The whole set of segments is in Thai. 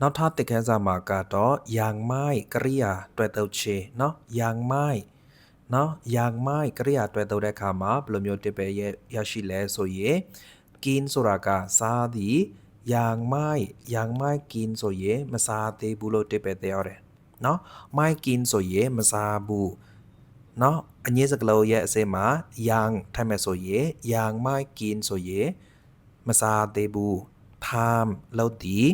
နောက်ထပ်သင်ခန်းစာမှာကတော့ယံမိုက်ကရိယာတွေ့တော့ချေเนาะယံမိုက်เนาะယံမိုက်ကရိယာတွေ့တော့တဲ့အခါမှာဘယ်လိုမျိုးတစ်ပယ်ရရရှိလဲဆိုရင်กินဆိုတာကစားသည်ယံမိုက်ယံမိုက်กินဆိုရင်မစားသေးဘူးလို့တစ်ပယ်သေးရတယ်เนาะမိုက်กินဆိုရင်မစားဘူးเนาะအငြင်းစကလုံးရဲ့အစင်းမှာယံထိုက်မဲ့ဆိုရင်ယံမိုက်กินဆိုရင် မစားသေးဘူး time လောက်သည်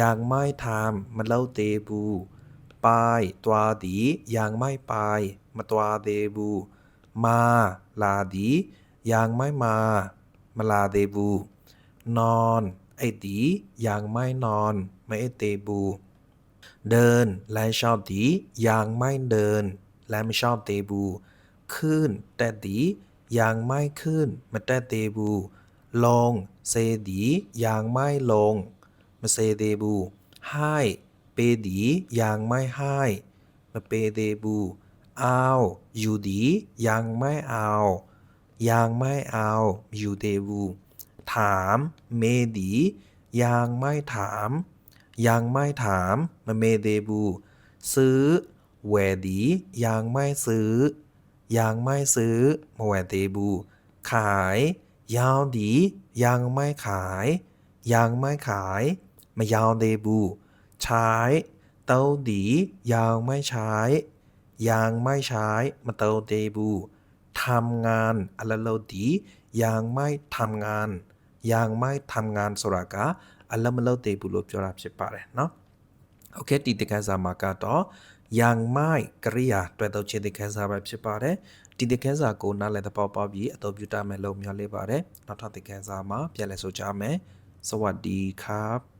ยังไม่ทำมาเล่าเตบูไปตัวดียังไม่ไปมาตัวเดบู มาลาดียังไม่มามาลาเดบู นอนไอดียังไม่นอนไม่ไอเตบู เดินและชอบดียังไม่เดิน และไม่ชอบเตบู ขึ้นแต่ดียังไม่ขึ้นมาแต่เตบู ลงเซดียังไม่ลง มาเซเดบูให้เปดียังไม่ให้มาเปเดบูเอาอยู่ดี ยังไม่เอา ยังไม่เอาอยู่เดบูถามเมดียังไม่ถาม ยังไม่ถามมาเมเดบูซื้อแหวดียังไม่ซื้อ ยังไม่ซื้อมาแหวเดบูขาย ยาวดี ยังไม่ขาย ยังไม่ขาย มายาวเดบู ใช้เต้าดียังไม่ใช้ ยังไม่ใช้มาเต้าเดบูทำงานอะไรเราดียังไม่ทำงาน ยังไม่ทำงานสระกะอะไรมาเราเดบูလို့ပြောတာဖြစ်ပါတယ်เนาะ โอเคဒီတက္ကစာမှာကတော့ယံမိုက်ကရိယာတွေ့တော့ခြေတက္ကစာပဲဖြစ်ပါတယ်ဒီတက္ကစာကိုနားလည်သဘောပေါက်ပြီးအသုံးပြုတတ်မယ်လို့မျှော်လင့်ပါတယ်နောက်ထပ်တက္ကစာမှာပြန်လည်ဆိုကြမယ်စวัสดีครับ